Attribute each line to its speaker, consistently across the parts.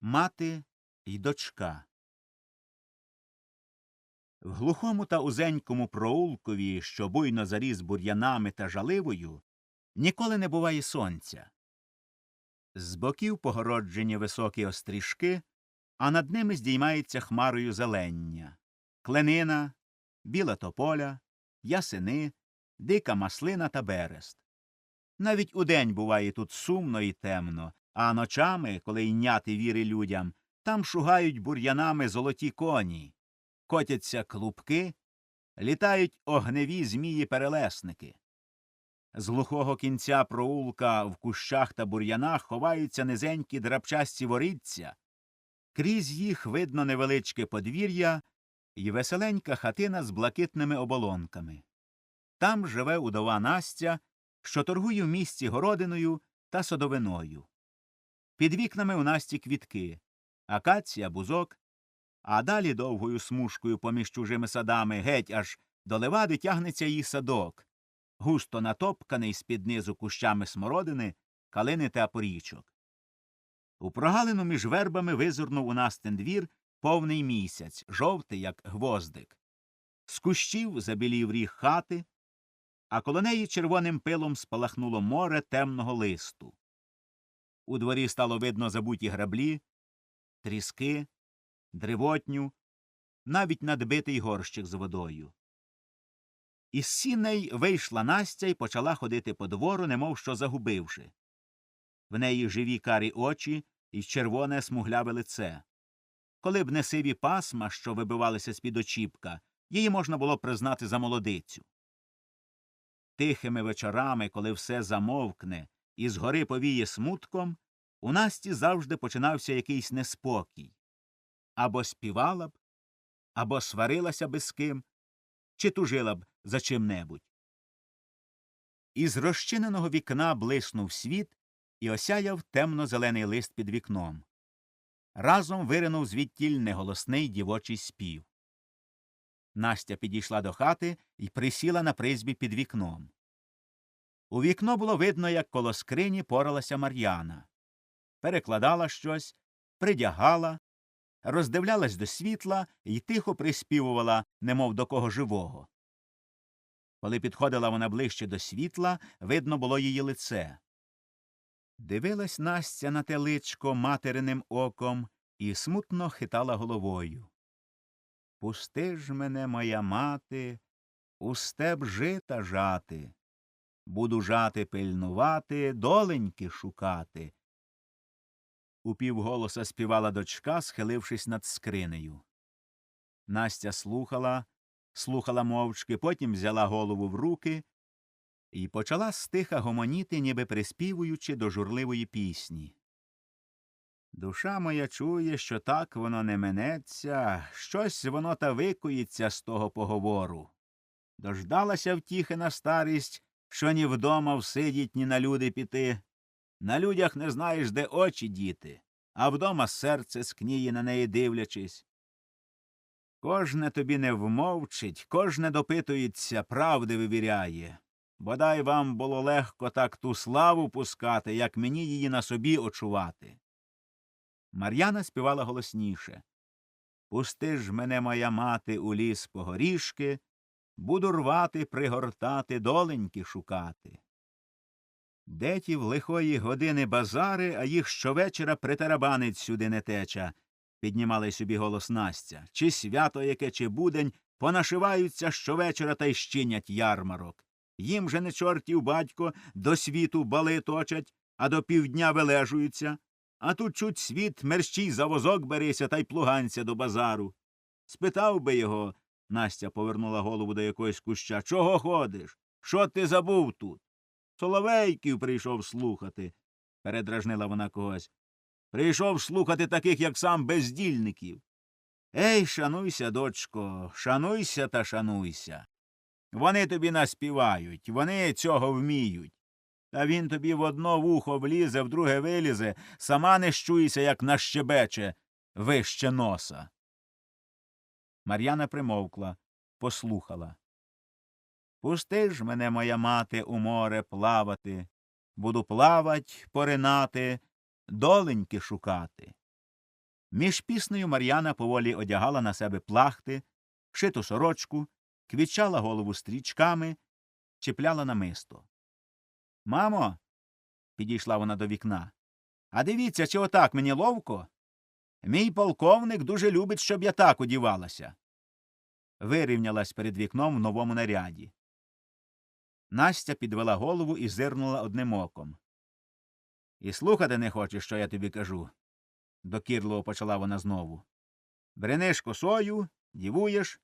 Speaker 1: Мати й дочка. В глухому та узенькому проулкові, що буйно заріс бур'янами та жаливою, ніколи не буває сонця. З боків погороджені високі острішки, а над ними здіймається хмарою зелення, кленина, біла тополя, ясени, дика маслина та берест. Навіть удень буває тут сумно і темно, а ночами, коли йняти віри людям, там шугають бур'янами золоті коні, котяться клубки, літають огневі змії-перелесники. З глухого кінця проулка в кущах та бур'янах ховаються низенькі драбчасті воріття, крізь їх видно невеличке подвір'я і веселенька хатина з блакитними оболонками. Там живе удова Настя, що торгує в місті городиною та садовиною. Під вікнами у Насті квітки, акація, бузок, а далі довгою смужкою поміж чужими садами геть аж до левади тягнеться її садок, густо натопканий з-під низу кущами смородини, калини та порічок. У прогалину між вербами визирнув у Настин двір повний місяць, жовтий, як гвоздик. З кущів забілів ріг хати, а коло неї червоним пилом спалахнуло море темного листу. У дворі стало видно забуті граблі, тріски, древотню, навіть надбитий горщик з водою. Із сіней вийшла Настя і почала ходити по двору, немов що загубивши. В неї живі карі очі і червоне смугляве лице. Коли б не сиві пасма, що вибивалися з-під очіпка, її можна було признати за молодицю. Тихими вечорами, коли все замовкне і згори повіє смутком, у Насті завжди починався якийсь неспокій. Або співала б, або сварилася би з ким, чи тужила б за чим-небудь. Із розчиненого вікна блиснув світ і осяяв темно-зелений лист під вікном. Разом виринув звідтіль неголосний дівочий спів. Настя підійшла до хати і присіла на призбі під вікном. У вікно було видно, як коло скрині поралася Мар'яна. Перекладала щось, придягала, роздивлялась до світла і тихо приспівувала, немов до кого живого. Коли підходила вона ближче до світла, видно було її лице. Дивилась Настя на те личко материним оком і смутно хитала головою. Пусти ж мене, моя мати, у степ жита жати. Буду жати пильнувати, доленьки шукати. Упівголоса співала дочка, схилившись над скринею. Настя слухала, слухала мовчки, потім взяла голову в руки і почала стиха гомоніти, ніби приспівуючи до журливої пісні. Душа моя чує, що так воно не минеться, щось воно та викується з того поговору. Дождалася втіхи на старість, що ні вдома всидіть, ні на люди піти. На людях не знаєш, де очі діти, а вдома серце скніє на неї дивлячись. Кожне тобі не вмовчить, кожне допитується, правди вивіряє. Бодай вам було легко так ту славу пускати, як мені її на собі очувати. Мар'яна співала голосніше. Пусти ж мене, моя мати, у ліс по горішки, буду рвати, пригортати, доленьки шукати. Де ті в лихої години базари, а їх щовечора притарабанить сюди не теча, піднімала й собі голос Настя. Чи свято яке, чи будень, понашиваються щовечора та й щинять ярмарок. Їм же не чортів батько до світу бали точать, а до півдня вележуються. А тут чуть світ мерщій за возок берися та й плуганця до базару. Спитав би його, Настя повернула голову до якогось куща. Чого ходиш? Що ти забув тут? Соловейків прийшов слухати, передражнила вона когось. Прийшов слухати таких, як сам бездільників. Ей, шануйся, дочко, шануйся та шануйся. Вони тобі наспівають, вони цього вміють. Та він тобі в одно вухо влізе, в друге вилізе, сама не щуйся, як нащебече, вище носа. Мар'яна примовкла, послухала. Пусти ж мене, моя мати, у море плавати. Буду плавать, поринати, доленьки шукати. Між піснею Мар'яна поволі одягала на себе плахти, шиту сорочку, квітчала голову стрічками, чіпляла намисто. Мамо, підійшла вона до вікна. А дивіться, чи отак мені ловко? Мій полковник дуже любить, щоб я так одівалася. Вирівнялась перед вікном в новому наряді. Настя підвела голову і зирнула одним оком. І слухати не хочеш, що я тобі кажу. докірливо почала вона знову. Брениш косою, дівуєш,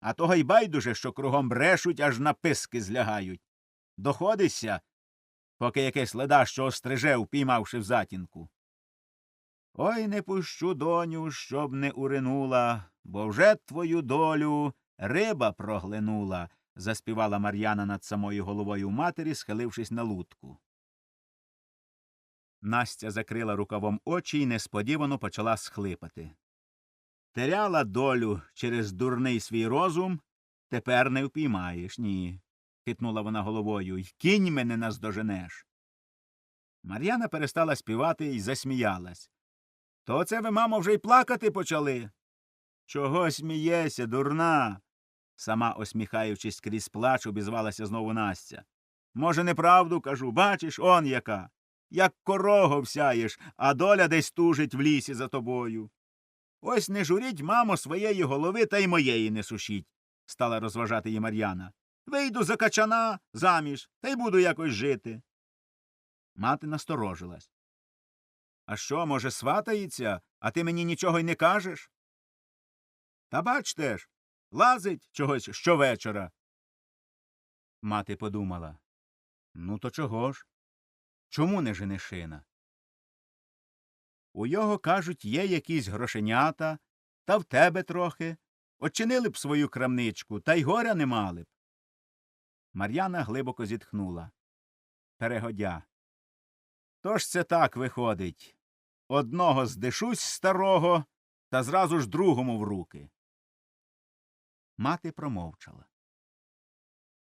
Speaker 1: а того й байдуже, що кругом брешуть, аж на писки злягають. Доходишся, поки якесь ледащо остриже, упіймавши в затінку. Ой не пущу, доню, щоб не уринула, бо вже твою долю риба проглинула, заспівала Мар'яна над самою головою матері, схилившись на лутку. Настя закрила рукавом очі і несподівано почала схлипати. Теряла долю через дурний свій розум, тепер не впіймаєш, ні. хитнула вона головою. «Й кінь мене наздоженеш. Мар'яна перестала співати і засміялась. То це ви, мамо, вже й плакати почали. Чого смієся, дурна? сама осміхаючись крізь плач, обізвалася знову Настя. Може, неправду кажу, бачиш, он яка. Як корого всяєш, а доля десь тужить в лісі за тобою. Ось не журіть, мамо, своєї голови та й моєї не сушіть, стала розважати її Мар'яна. Вийду за качана заміж, та й буду якось жити. Мати насторожилась. А що, може, сватається, а ти мені нічого й не кажеш? Та бачте ж, лазить чогось щовечора. Мати подумала. Ну, то чого ж? Чому не женишина? У його, кажуть, є якісь грошенята, та в тебе трохи. Очинили б свою крамничку, та й горя не мали б. Мар'яна глибоко зітхнула. Перегодя. Тож це так виходить. Одного здишусь старого, та зразу ж другому в руки. Мати промовчала.